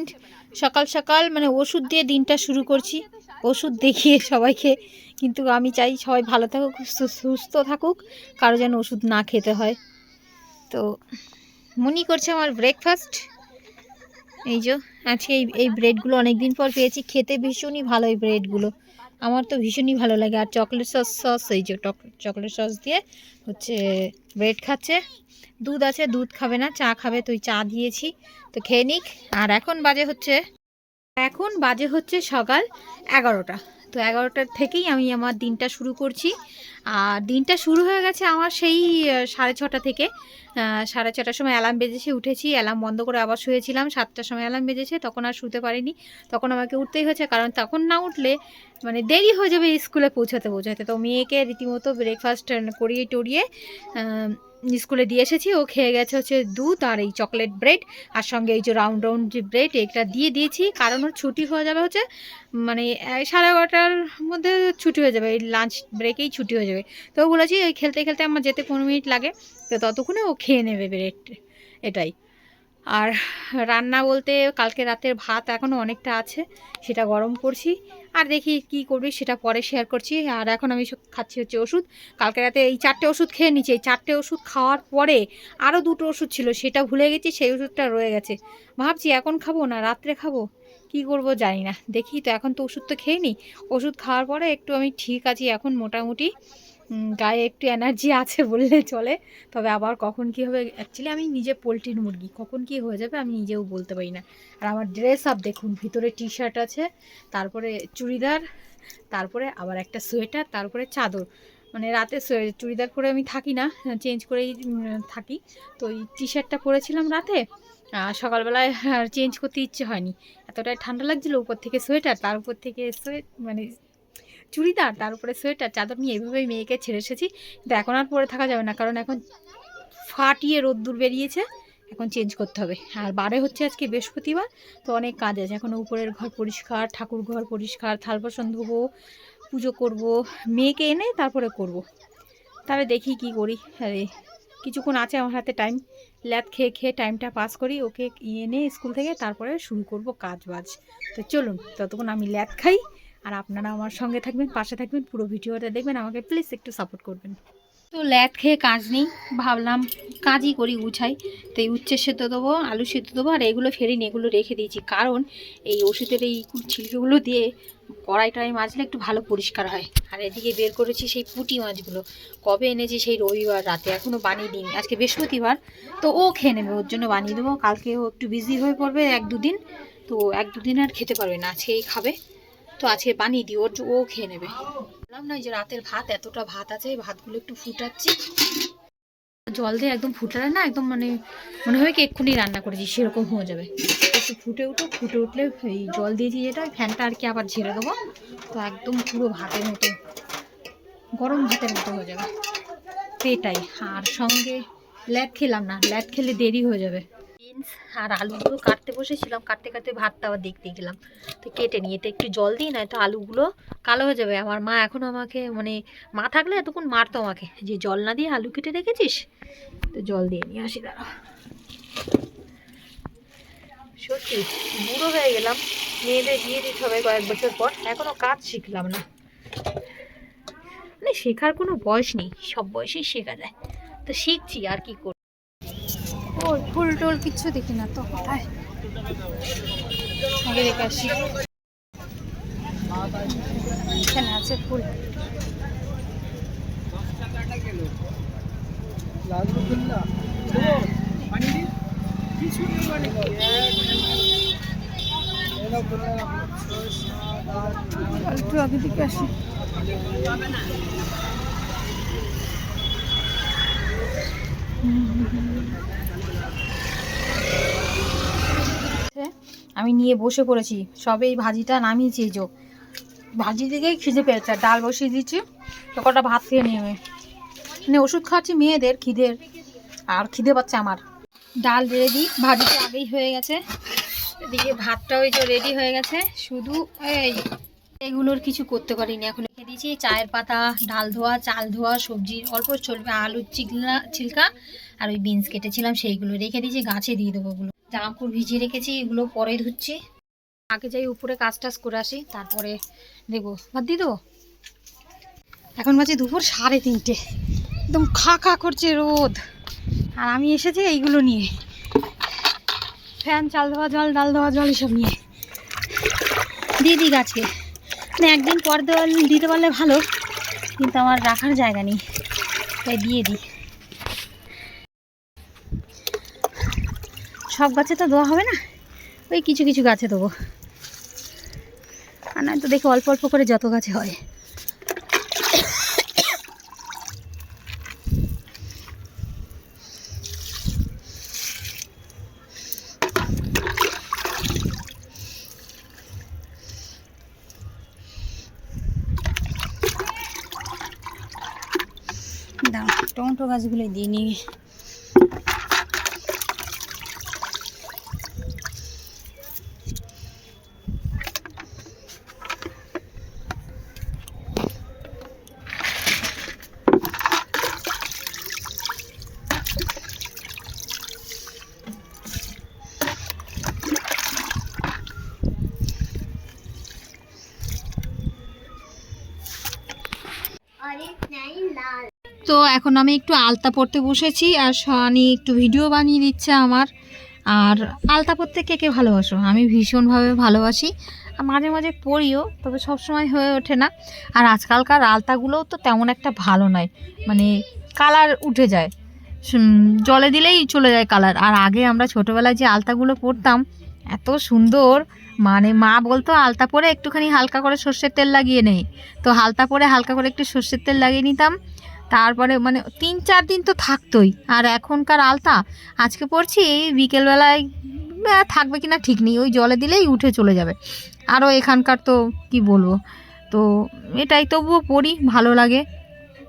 Friend সকাল সকাল মানে ওষুধ দিয়ে দিনটা শুরু করছি। ওষুধ দেখিয়ে সবাইকে, কিন্তু আমি চাই সবাই ভালো থাকুক, সুস্থ থাকুক, কারও যেন ওষুধ না খেতে হয়। তো মনি করছে আমার ব্রেকফাস্ট এই যে, আজকে এই এই ব্রেডগুলো অনেক দিন পর পেয়েছি, খেতে ভীষণই ভালো এই ব্রেডগুলো আমার তো ভীষণই ভালো লাগে। আর চকলেট সস সস এই যে চকলেট সস দিয়ে হচ্ছে ব্রেড খাচ্ছে। দুধ আছে, দুধ খাবে না, চা খাবে তুই চা দিয়েছি। তো খেয়ে নিক। আর এখন বাজে হচ্ছে, এখন বাজে হচ্ছে সকাল এগারোটা। তো এগারোটার থেকেই আমি আমার দিনটা শুরু করছি। আর দিনটা শুরু হয়ে গেছে আমার সেই সাড়ে ছটা থেকে। সাড়ে ছটার সময় অ্যালার্ম বেজেছে, উঠেছি, অ্যালার্ম বন্ধ করে আবার শুয়েছিলাম। সাতটার সময় অ্যালার্ম বেজেছে, তখন আর শুতে পারিনি। তখন আমাকে উঠতেই হয়েছে, কারণ তখন না উঠলে মানে দেরি হয়ে যাবে স্কুলে পৌঁছাতে পৌঁছাতে। তো মেয়েকে রীতিমতো ব্রেকফাস্ট করিয়ে টরিয়ে স্কুলে দিয়ে এসেছি, ও খেয়ে গেছে হচ্ছে দুধ আর এই চকলেট ব্রেড, আর সঙ্গে এই যে রাউন্ড রাউন্ড যে ব্রেড এটা দিয়ে দিয়েছি, কারণ ওর ছুটি হয়ে যাবে হচ্ছে মানে সাড়ে এগারোটার মধ্যে ছুটি হয়ে যাবে, এই লাঞ্চ ব্রেকেই ছুটি হয়ে যাবে। তো বলেছি ওই খেলতে খেলতে আমার যেতে পনেরো মিনিট লাগে, তো ততক্ষণে ও খেয়ে নেবে ব্রেড, এটাই। আর রান্না বলতে কালকে রাতের ভাত এখনও অনেকটা আছে, সেটা গরম করছি। আর দেখি কি করবি, সেটা পরে শেয়ার করছি। আর এখন আমি খাচ্ছি হচ্ছে ওষুধ। কালকে রাতে এই চারটে ওষুধ খেয়ে নিচ্ছি। এই চারটে ওষুধ খাওয়ার পরে আরও দুটো ওষুধ ছিল, সেটা ভুলে গেছি, সেই ওষুধটা রয়ে গেছে। ভাবছি এখন খাব না, রাত্রে খাব। কি করব জানি না। দেখি তো, এখন তো ওষুধ তো খেয়ে নিই ওষুধ খাওয়ার পরে একটু আমি ঠিক আছি, এখন মোটামুটি। গায়ে একটু এনার্জি আছে বললে চলে। তবে আবার কখন কি হবে? অ্যাকচুয়ালি আমি নিজে পোলট্রির মুরগি। কখন কি হয়ে যাবে আমি নিজেও বলতে পারি না। আর আমার ড্রেস আপ দেখুন, ভিতরে টি শার্ট আছে, তারপরে চুড়িদার, তারপরে আবার একটা সোয়েটার তারপরে চাদর। মানে রাতে চুড়িদার পরে আমি থাকি না চেঞ্জ করেই থাকি। তো এই টি শার্টটা পরেছিলাম রাতে সকালবেলায় চেঞ্জ করতে ইচ্ছে হয়নি। এতটাই ঠান্ডা লাগছিল উপর থেকে সোয়েটার তার উপর থেকে সোয়েট মানে চুড়িদার, তার উপরে সোয়েটার, চাদর নিয়ে এইভাবেই মেয়েকে ছেড়ে এসেছি। কিন্তু এখন আর পরে থাকা যাবে না, কারণ এখন ফাটিয়ে রোদ্দুর বেরিয়েছে, এখন চেঞ্জ করতে হবে। আর বারে হচ্ছে আজকে বৃহস্পতিবার, তো অনেক কাজ আছে। এখন উপরের ঘর পরিষ্কার, ঠাকুর ঘর পরিষ্কার, থাল বাসন ধোবো, পুজো করব, মেয়েকে এনে তারপরে করব। তাহলে দেখি কি করি। আরে, কিছুক্ষণ আছে আমার হাতে টাইম ল্যাদ খেয়ে খেয়ে টাইমটা পাস করি, ওকে এনে স্কুল থেকে তারপরে শুরু করব কাজ বাজ তো চলুন, ততক্ষণ আমি ল্যাদ খাই। আর আপনারা আমার সঙ্গে থাকবেন, পাশে থাকবেন, পুরো ভিডিওটা দেখবেন, আমাকে প্লিজ একটু সাপোর্ট করবেন। তো ল্যাদ খেয়ে কাজ নেই, ভাবলাম কাজই করি গুছাই তো এই উচ্ছে সেদ্ধ দেবো, আলু সেদ্ধ দেবো, আর এগুলো ফেরিনি, এগুলো রেখে দিয়েছি। কারণ এই ওষুধের এই ছিলকেগুলো দিয়ে কড়াই টড়াই মাজলে একটু ভালো পরিষ্কার হয়। আর এদিকে বের করেছি সেই পুঁটি মাছগুলো। কবে এনেছি সেই রবিবার রাতে এখনও বানিয়ে দিইনি আজকে বৃহস্পতিবার, তো ও খেয়ে নেবে, ওর জন্য বানিয়ে দেবো। কালকে ও একটু বিজি হয়ে পড়বে এক দুদিন, তো এক দুদিন আর খেতে পারবে না আজকেই খাবে। তো আজকে বানিয়ে দিই, ওর ও খেয়ে নেবে। বললাম না যে রাতের ভাত, এতটা ভাত আছে ভাতগুলো একটু ফুটাচ্ছি। জল দিয়ে একদম ফুটালে না, একদম মানে মনে হবে কি এক্ষুনি রান্না করেছি, সেরকম হয়ে যাবে। একটু ফুটে উঠো ফুটে উঠলে এই জল দিয়েছি যেটা ফ্যানটা আর কি আবার ঝেড়ে দেবো। তো একদম পুরো ভাতের মতো, গরম ভাতের মতো হয়ে যাবে। এটাই, আর সঙ্গে ল্যাদ খেলাম না ল্যাদ খেলে দেরি হয়ে যাবে। বিনস আর আলুগুলো কাটতে বসেছিলাম। কাটতে কাটতে ভাতটা আবার দেখতে গেলাম। তো কেটে নিয়ে এতে একটু জল দিই না তো আলুগুলো কালো হয়ে যাবে। আমার মা এখনও আমাকে মানে মা থাকলে এতক্ষণ মারতো আমাকে, যে জল না দিয়ে আলু কেটে রেখেছিস? তো জল দিয়ে নিয়ে আসি, দাঁড়া। সত্যি, বুড়ো হয়ে গেলাম। মেয়েদের বিয়ে দিতে হবে কয়েক বছর পর। এখনও কাজ শিখলাম না। মানে শেখার কোনো বয়স নেই, সব বয়সেই শেখা যায়। তো শিখছি আর কি করব। ওই ফুল টুল কিচ্ছু দেখি না তো, কোথায়? আগে দেখে আসি। এখানে আছে ফুল। একটু আগে দিকে আসি। আমি নিয়ে বসে পড়েছি। সবে এই ভাজিটা নামিয়েছি এই ভাজি দিকেই খিদে পেয়েছে। ডাল বসিয়ে দিচ্ছি তো কটা ভাত খেয়ে নেবে মানে ওষুধ খাওয়াচ্ছি মেয়েদের, খিদের। আর খিদে পাচ্ছে আমার। ডাল রেডি। ভাজিটা আগেই হয়ে গেছে। এদিকে ভাতটা ওই যে রেডি হয়ে গেছে। শুধু এই এগুলোর কিছু করতে পারিনি। এখন রেখে দিয়েছি চায়ের পাতা, ডাল ধোয়া, চাল ধোয়া সবজির অল্প চলবে আলুর চিকলা ছিলকা আর ওই বিনস কেটেছিলাম, সেইগুলো রেখে দিয়েছি। গাছে দিয়ে দেবো জামাকাপড় ভিজিয়ে রেখেছি, এগুলো পরে ধুচ্ছি। আগে যাই উপরে কাজ টাজ করে আসি, তারপরে দেবো বাদ দিয়ে দেবো এখন বাজে দুপুর সাড়ে তিনটে। একদম খা খা করছে রোদ। আর আমি এসেছি এইগুলো নিয়ে। ফ্যান, চাল দেওয়া জল, ডাল দেওয়া জল, এসব নিয়ে। দিয়ে দিই গাছকে। মানে একদিন পর দেওয়া দিতে পারলে ভালো, কিন্তু আমার রাখার জায়গা নেই। তাই দিয়ে দিই। সব গাছে তো দেওয়া হবে না? ওই কিছু কিছু গাছে দেবো। আর নয়তো দেখি অল্প অল্প করে যত গাছে হয়। টমেটো গাছগুলো দিয়ে নিয়ে তো এখন আমি একটু আলতা পড়তে বসেছি আর সানি একটু ভিডিও বানিয়ে দিচ্ছে আমার। আর আলতা পড়তে কে কে ভালোবাসো? আমি ভীষণভাবে ভালোবাসি। মাঝে মাঝে পড়িও তবে সব সময় হয়ে ওঠে না। আর আজকালকার আলতাগুলোও তো তেমন একটা ভালো নয়। মানে কালার উঠে যায়। জলে দিলেই চলে যায় কালার। আর আগে আমরা ছোটোবেলায় যে আলতাগুলো পরতাম, এত সুন্দর। মানে মা বলতো, আলতা পরে একটুখানি হালকা করে সর্ষের তেল লাগিয়ে নেই। তো হালতা পরে হালকা করে একটু সর্ষের তেল লাগিয়ে নিতাম। তারপরে মানে তিন চার দিন তো থাকতোই। আর এখনকার আলতা, আজকে পড়ছি বিকেলবেলায় থাকবে কি না ঠিক নেই, ওই জলে দিলেই উঠে চলে যাবে। আরও এখানকার তো কি বলব, তো এটাই তবুও পড়ি, ভালো লাগে।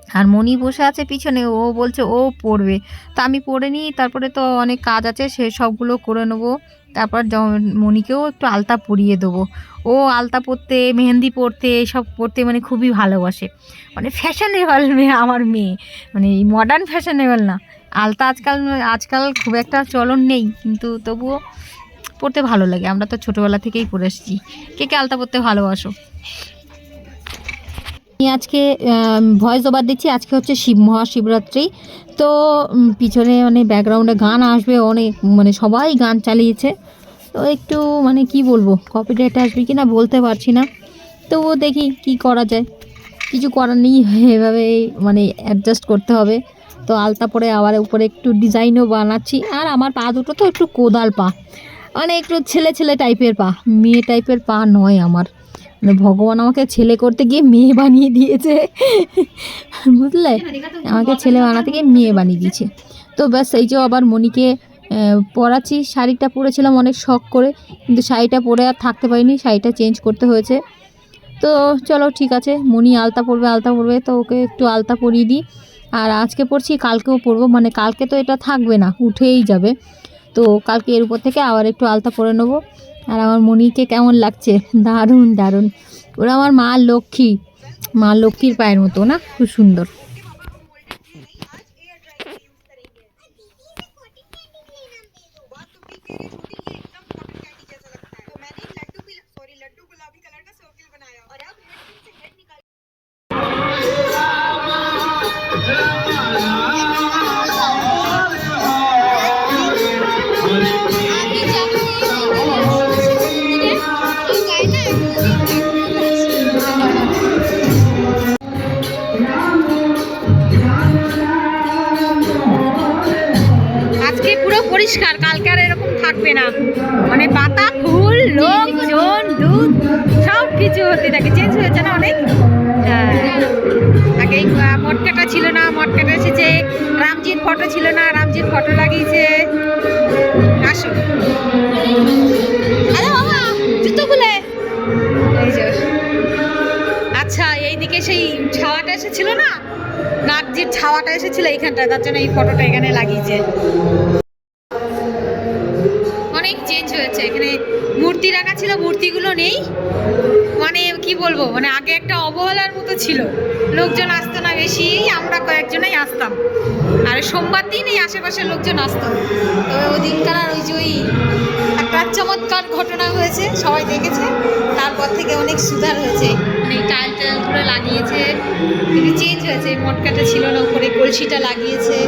আর মনি বসে আছে পিছনে, ও বলছে, ও পড়বে। তো আমি পড়ে নিই, তারপরে তো অনেক কাজ আছে, সে সবগুলো করে নেব। তারপর মনিকেও একটু আলতা পরিয়ে দেবো। ও আলতা পরতে, মেহেন্দি পরতে, এসব পরতে মানে খুবই ভালোবাসে। মানে ফ্যাশনেবল মেয়ে আমার মেয়ে। মানে এই মডার্ন ফ্যাশনেবল না। আলতা আজকাল আজকাল খুব একটা চলন নেই, কিন্তু তবুও পড়তে ভালো লাগে। আমরা তো ছোটোবেলা থেকেই পরে এসেছি। কে কে আলতা পরতে ভালোবাসো? আমি আজকে ভয়েস ওভার দিচ্ছি। আজকে হচ্ছে শিব, মহাশিবরাত্রি। তো পিছনে মানে ব্যাকগ্রাউন্ডে গান আসবে, অনেক মানে সবাই গান চালিয়েছে। তো একটু মানে কি বলব কপি কপিরাইট আসবে কি না বলতে পারছি না। তবুও দেখি কি করা যায়। কিছু করার নেই, এভাবে মানে অ্যাডজাস্ট করতে হবে। তো আলতা পরে আবার উপরে একটু ডিজাইনও বানাচ্ছি। আর আমার পা দুটো তো একটু কোদাল পা। মানে একটু ছেলে ছেলে টাইপের পা। মেয়ে টাইপের পা নয় আমার। মানে ভগবান আমাকে ছেলে করতে গিয়ে মেয়ে বানিয়ে দিয়েছে। বুঝলে? আমাকে ছেলে বানাতে গিয়ে মেয়ে বানিয়ে দিয়েছে। তো ব্যাস এই যে আবার মনিকে পরাচ্ছি শাড়িটা পরেছিলাম অনেক শখ করে কিন্তু শাড়িটা পরে আর থাকতে পারিনি শাড়িটা চেঞ্জ করতে হয়েছে। তো চলো ঠিক আছে মনি আলতা পরবে আলতা পরবে তো ওকে একটু আলতা পরিয়ে দিই। আর আজকে পরছি কালকেও পরবো মানে কালকে তো এটা থাকবে না উঠেই যাবে। তো কালকে এর উপর থেকে আবার একটু আলতা পরে নেব। আর আমার মনিকে কেমন লাগছে? দারুণ দারুণ। ওরা আমার মা লক্ষ্মী। মা লক্ষ্মীর পায়ের মতো, না? খুব সুন্দর। কিছু হতে থাকে চেঞ্জ হয়েছে না অনেক? হ্যাঁ। আগে মটকাটা ছিল না মটকাটা এসেছে রামজির ফটো ছিল না রামজির ফটো লাগিয়েছে। আসো। আরে বাবা জুতো খুলে। আচ্ছা এইদিকে সেই ছাওয়াটা এসেছিল না? নাকজির ছাওয়াটা এসেছিল এইখানটায় তার জন্য এই ফটোটা এখানে লাগিয়েছে। এখানে মূর্তি রাখা ছিল, মূর্তিগুলো নেই। মানে কি বলব মানে আগে একটা অবহেলার মতো ছিল। লোকজন আসতো না বেশি, আমরা কয়েকজনই আসতাম। আর সোমবার দিন এই আশেপাশের লোকজন আসতো। তবে ওই দিনকার আর ওই যে ওই একটা চমৎকার ঘটনা হয়েছে, সবাই দেখেছে। তারপর থেকে অনেক সুধার হয়েছে। মানে টাইল টাইলগুলো লাগিয়েছে। চেঞ্জ হয়েছে মটকাটা ছিল না, উপরে কলসিটা লাগিয়েছে।